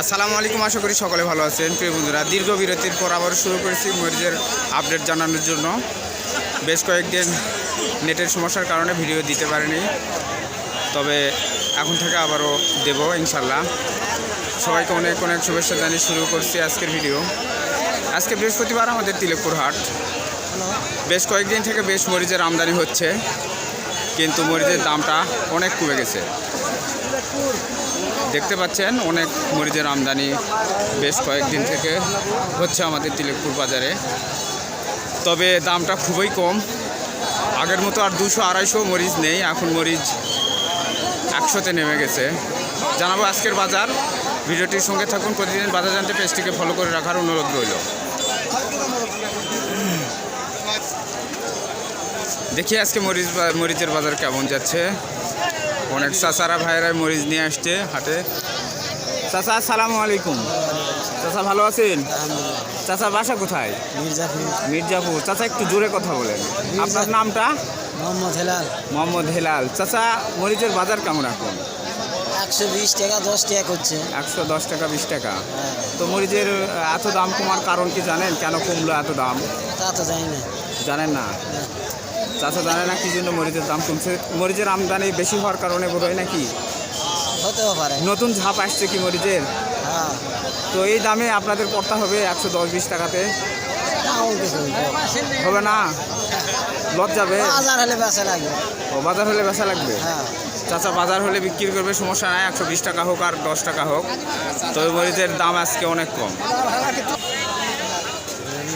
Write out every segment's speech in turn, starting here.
আসসালামু আলাইকুম, আশা করি সকলে ভালো আছেন। প্রিয় বন্ধুরা, দীর্ঘ বিরতির পর আবার শুরু করেছি মরিচের আপডেট জানানোর জন্য। বেশ কয়েকদিন নেটের সমস্যার কারণে ভিডিও দিতে পারিনি, তবে এখন থেকে আবারও দেব, ইনশাল্লাহ। সবাইকে অনেক অনেক শুভেচ্ছা জানিয়ে শুরু করছি আজকের ভিডিও। আজকে বৃহস্পতিবার আমাদের তিলেকপুর হাট। বেশ কয়েকদিন থেকে বেশ মরিচের আমদানি হচ্ছে, কিন্তু মরিচের দামটা অনেক কমে গেছে। দেখতে পাচ্ছেন, অনেক মরিচের আমদানি বেশ কয়েকদিন থেকে হচ্ছে আমাদের তিলেকপুর বাজারে। তবে দামটা খুবই কম। আগের মতো আর দুশো আড়াইশো মরিচ নেই, এখন মরিচ একশোতে নেমে গেছে। জানাব আজকের বাজার। ভিডিওটির সঙ্গে থাকুন প্রতিদিন বাজার জানতে পেজটিকে ফলো করে রাখার অনুরোধ রইল। দেখি আজকে মরিচ মরিচের বাজার কেমন যাচ্ছে। অনেক চাচারা ভাইয়েরা মরিচ নিয়ে আসছে হাটে। চাচা আসসালামু আলাইকুম। চাচা ভালো আছেন? চাচা বাসা কোথায়? মির্জাপুর। মির্জাপুর। চাচা একটু জোরে কথা বলেন। আপনার নামটা? মোহাম্মদ হেলাল। মোহাম্মদ হেলাল। চাচা মরিচের বাজার কেমন এখন? একশো বিশ টাকা দশ টাকা করছে। একশো দশ টাকা বিশ টাকা। হ্যাঁ। তো মরিচের এত দাম কমার কারণ কি জানেন? কেন কমলো এত দাম? তা তো জানি না। জানেন না। চাচা জানে না কি জন্য মরিচের দাম কমছে? মরিচের আমদানি বেশি হওয়ার কারণে বোধ হয় নাকি? হতেও পারে। নতুন ঝাপ আসছে কি মরিচের? হ্যাঁ। তো এই দামে আপনাদের পড়তে হবে একশো দশ বিশ টাকাতে। হবে না? লজ যাবে। বাজার হলে বেচা লাগবে। ও বাজার হলে বেচা লাগবে? হ্যাঁ। চাচা বাজার হলে বিক্রি করবে সমস্যা নাই একশো বিশ টাকা হোক আর দশ টাকা হোক। তবে মরিচের দাম আজকে অনেক কম।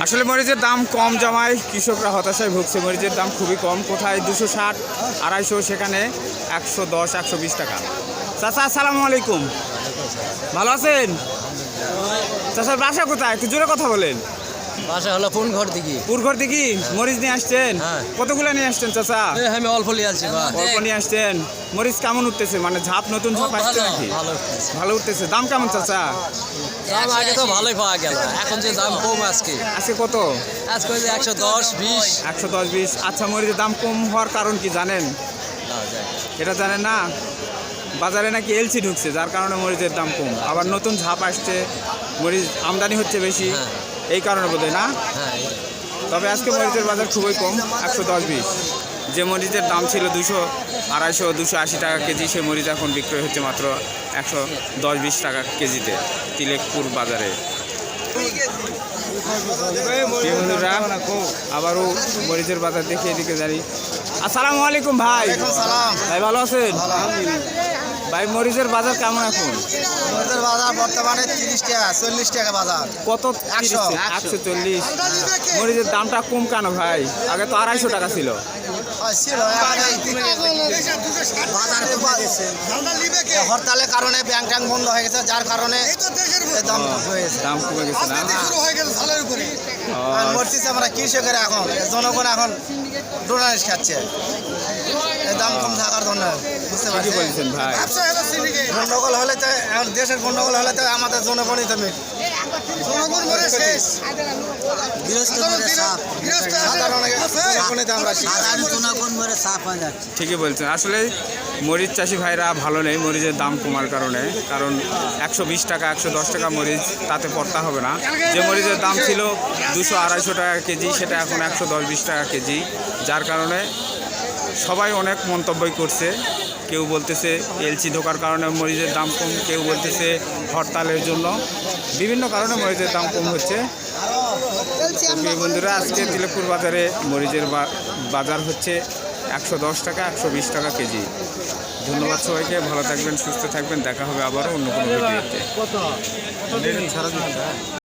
আসলে মরিচের দাম কম জমায় কৃষকরা হতাশায় ভুগছে। মরিচের দাম খুবই কম। কোথায়? দুশো ষাট আড়াইশো সেখানে একশো দশ একশো বিশ টাকা। চাচা আসসালামু আলাইকুম। ভালো আছেন? চাচার বাসা কোথায়? একটু জোরে কথা বলেন। বাসা হলো কোন ঘর দিকে পুরঘর দিকে মরিচ নিয়ে আসছেন? হ্যাঁ। কতগুলো নিয়ে আসছেন চাচা? আমি অল্প নিয়ে আছি অল্প নিয়ে আসছেন? মরিচ কেমন উঠতেছে? মানে ঝাপ নতুন ঝাপ আসছে নাকি? ভালো ভালো উঠতেছে। দাম কেমন চাচা? দাম আগে তো ভালোই পাওয়া গেল। এখন যে দাম কম আজকে। আজকে কত? আজকে যে একশো দশ বিশ। একশো দশ বিশ। আচ্ছা মরিচের দাম কম হওয়ার কারণ কি জানেন? এটা জানেন না? বাজারে নাকি এলসি ঢুকছে যার কারণে মরিচের দাম কম। আবার নতুন ঝাপ আসছে মরিচ আমদানি হচ্ছে বেশি। হ্যাঁ। এই কারণে বোধহয় না? হ্যাঁ তবে আজকে মরিচের বাজার খুবই কম একশো দশ বিশ। যে মরিচের দাম ছিল দুশো আড়াইশো দুশো আশি টাকা কেজি সেই মরিচ এখন বিক্রয় হচ্ছে মাত্র একশো দশ বিশ টাকা কেজিতে তিলেকপুর বাজারে। বন্ধুরা আবারও মরিচের বাজার দেখে এদিকে জানি আসসালামু আলাইকুম ভাই। সালাম। ভাই ভালো আছেন? ভাই মরিচের বাজার কেমন এখন? আমাদের বাজার বর্তমানে তিরিশ টাকা চল্লিশ টাকা বাজার। কত একশো। একশো চল্লিশ। মরিচের দামটা কম কেন ভাই? আগে তো আড়াইশো টাকা ছিল। হরতালের কারণে ব্যাংক ট্যাঙ্ক বন্ধ হয়ে গেছে যার কারণে এই দাম দাম কমে গেছে না? ও, আর মরতেছে আমরা কৃষকের এখন জনগণ এখন ডোনারেস খাচ্ছে। দাম কম থাকার জন্য বুঝতে ঠিকই পারছি বলছেন ভাই। গন্ডগোল হলে তো এখন দেশের গন্ডগোল হলে তো আমাদের জনগণই তো মেট সাধারণ জনগণই তো ঠিকই বলছেন। আসলে মরিচ চাষি ভাইরা ভালো নেই মরিচের দাম কমার কারণে। কারণ একশো বিশ টাকা একশো দশ টাকা মরিচ তাতে পড়তা হবে না। যে মরিচের দাম ছিল দুশো আড়াইশো টাকা কেজি সেটা এখন একশো দশ বিশ টাকা কেজি। যার কারণে সবাই অনেক মন্তব্যই করছে। কেউ বলতেছে এলসি ঢোকার কারণে মরিচের দাম কম, কেউ বলতেছে হরতালের জন্য। বিভিন্ন কারণে মরিচের দাম কম হচ্ছে। বন্ধুরা, আজকে তিলেপুর বাজারে মরিচের বাজার হচ্ছে একশো দশ টাকা, একশো বিশ টাকা কেজি। ধন্যবাদ সবাইকে, ভালো থাকবেন, সুস্থ থাকবেন। দেখা হবে আবারও অন্য কোনো ভিডিওতে।